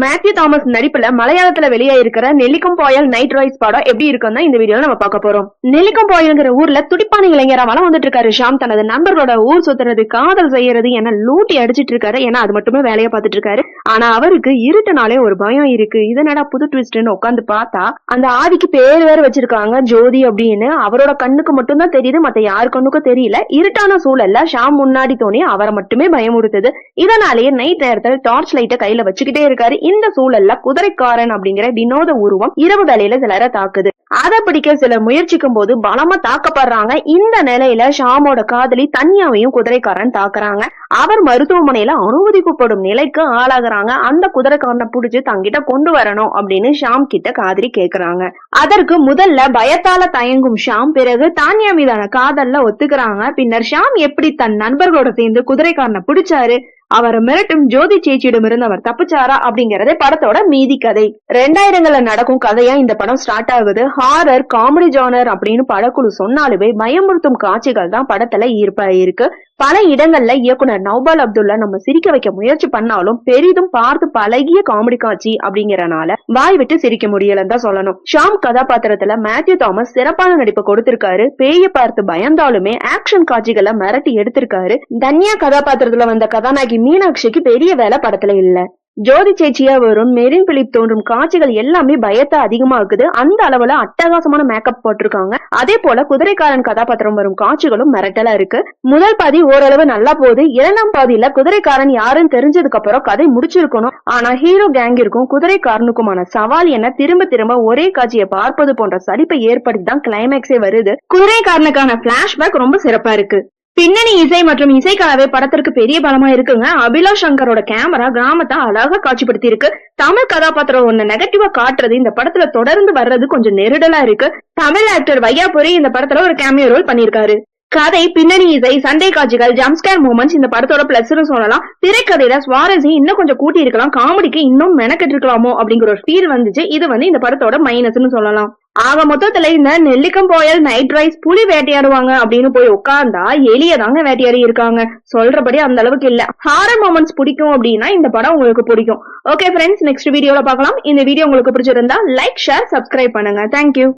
Matthew Thomas நடிப்புல மலையாளத்துல வெளியாயிருக்கிற நெல்லிக்கம் பாயல் night rice படம் எப்படி இருக்குன்னு தான் இந்த வீடியோல நம்ம பார்க்க போறோம். நெல்லிக்கம் பாயல்ங்கிற ஊர்ல துடிப்பான இளைஞரா வளம் வந்துட்டு இருக்காரு ஷாம் தனது நண்பர்களோட ஊர் சுத்துறது காதல் செய்யறது என லூட்டி அடிச்சிட்டு இருக்காரு ஏன்னா அது மட்டுமே வேலையை பார்த்துட்டு இருக்காரு ஆனா அவருக்கு இருட்டுனாலே ஒரு பயம் இருக்கு. இதனடா புது ட்விஸ்ட்னு உட்காந்து பார்த்தா அந்த ஆதிக்கு பேர் வேற வச்சிருக்காங்க ஜோதி அப்படின்னு. அவரோட கண்ணுக்கு மட்டும் தான் தெரியுது மத்த யார் கண்ணுக்கும் தெரியல. இருட்டான சூழல்ல ஷாம் முன்னாடி தோணி அவரை மட்டுமே பயமுறுத்துது. இதனாலேயே நைட் நேரத்துல டார்ச் லைட்டை கையில வச்சுக்கிட்டே இருக்காரு. இந்த சூழல்ல குதிரைக்காரன் அப்படிங்கிற வினோத உருவம் இரவு வேலையில சிலரை தாக்குது. அதை பிடிக்க சிலர் முயற்சிக்கும் போது பலமா தாக்கப்படுறாங்க. இந்த நிலையில ஷாமோட காதலி தனியாவையும் குதிரைக்காரன் தாக்குறாங்க. அவர் மருத்துவமனையில அனுமதிக்கப்படும் நிலைக்கு ஆளாகிறாங்க. அந்த குதிரைக்காரனை புடிச்சு தங்கிட்ட கொண்டு வரணும் அப்படின்னு ஷாம் கிட்ட காதலி கேக்குறாங்க. அதற்கு முதல்ல பயத்தால தயங்கும் ஷாம் பிறகு தானியா மீதான காதல்ல ஒத்துக்கிறாங்க. பின்னர் ஷாம் எப்படி தன் நண்பர்களோட சேர்ந்து குதிரைக்காரனை பிடிச்சாரு? அவரை மிரட்டும் ஜோதி சேச்சியிடமிருந்து அவர் தப்பிச்சாரா அப்படிங்கறதே படத்தோட மீதி கதை. ரெண்டாயிரங்கள்ல நடக்கும் கதையா இந்த படம் ஸ்டார்ட் ஆகுது. ஹாரர் காமெடி ஜானர் அப்படின்னு படக்குழு சொன்னாலுமே பயமுறுத்தும் காட்சிகள் தான் படத்துல ஈர்ப்பா இருக்கு பல இடங்கள்ல இயக்குனர் நவ்பால் அப்துல்லா நம்ம சிரிக்க வைக்க முயற்சி பண்ணாலும் பெரிதும் பார்த்து பழகிய காமெடி காட்சி அப்படிங்கறனால வாய் விட்டு சிரிக்க முடியலன்னு தான் சொல்லணும். ஷாம் கதாபாத்திரத்துல மேத்யூ தாமஸ் சிறப்பான நடிப்பு கொடுத்திருக்காரு. பேய பார்த்து பயந்தாலுமே ஆக்ஷன் காட்சிகளை மிரட்டி எடுத்திருக்காரு. தன்யா கதாபாத்திரத்துல வந்த கதாநாயகி மீனாட்சிக்கு பெரிய வேலை படத்துல இல்ல. ஜோதி சேச்சியா வரும் மெரின் பிலிப் தோன்றும் காட்சிகள் எல்லாமே பயத்தை அதிகமாக்குது. அந்த அளவுல அட்டகாசமான மேக்கப் போட்டிருக்காங்க. அதே போல குதிரைக்காரன் கதாபாத்திரம் வரும் காட்சிகளும் மிரட்டலா இருக்கு. முதல் பாதி ஓரளவு நல்லா போகுது. இரண்டாம் பாதியில குதிரைக்காரன் யாருன்னு தெரிஞ்சதுக்கு அப்புறம் கதை முடிச்சிருக்கணும். ஆனா ஹீரோ கேங்கிற்கும் குதிரைக்காரனுக்குமான சவால் என்ன? திரும்ப திரும்ப ஒரே காட்சியை பார்ப்பது போன்ற சலிப்பை ஏற்படுத்தி தான் கிளைமேக்ஸே வருது. குதிரைக்காரனுக்கான பிளாஷ்பேக் ரொம்ப சிறப்பா இருக்கு. பின்னணி இசை மற்றும் இசைக்கலவை படத்திற்கு பெரிய பலமா இருக்குங்க. அபிலாஷ் சங்கரோட கேமரா கிராமத்தை அழகா காட்சிப்படுத்தி இருக்கு தமிழ் கதாபாத்திரம் ஒண்ணு நெகட்டிவா காட்டுறது இந்த படத்துல தொடர்ந்து வர்றது கொஞ்சம் நெருடலா இருக்கு. தமிழ் ஆக்டர் வையாபுரி இந்த படத்துல ஒரு கேமியோ ரோல் பண்ணிருக்காரு கதை பின்னணி இசை சண்டை காட்சிகள் ஜம்ஸ்கேர் மூமெண்ட்ஸ் இந்த படத்தோட பிளஸ்னு சொல்லலாம். திரைக்கதையில சுவாரஸ்யம் இன்னும் கொஞ்சம் கூட்டி இருக்கலாம் காமெடிக்கு இன்னும் மெனக்கெட்டு இருக்கலாமோ அப்படிங்கிற ஒரு ஃபீல் வந்துச்சு. இது வந்து இந்த படத்தோட மைனஸ்னு சொல்லலாம். ஆக மொத்தத்துல இந்த நெல்லிக்கம் போயல் நைட் ரைஸ் புலி வேட்டையாடுவாங்க அப்படின்னு போய் உட்கார்ந்தா எலிய தாங்க வேட்டையாடி இருக்காங்க. சொல்றபடி அந்த அளவுக்கு இல்ல. ஹாரர் மூமெண்ட்ஸ் பிடிக்கும் அப்படின்னா இந்த படம் உங்களுக்கு பிடிக்கும். ஓகே ஃப்ரெண்ட்ஸ் நெக்ஸ்ட் வீடியோல பார்க்கலாம். இந்த வீடியோ உங்களுக்கு பிடிச்சிருந்தா லைக் ஷேர் சப்ஸ்கிரைப் பண்ணுங்க. Thank you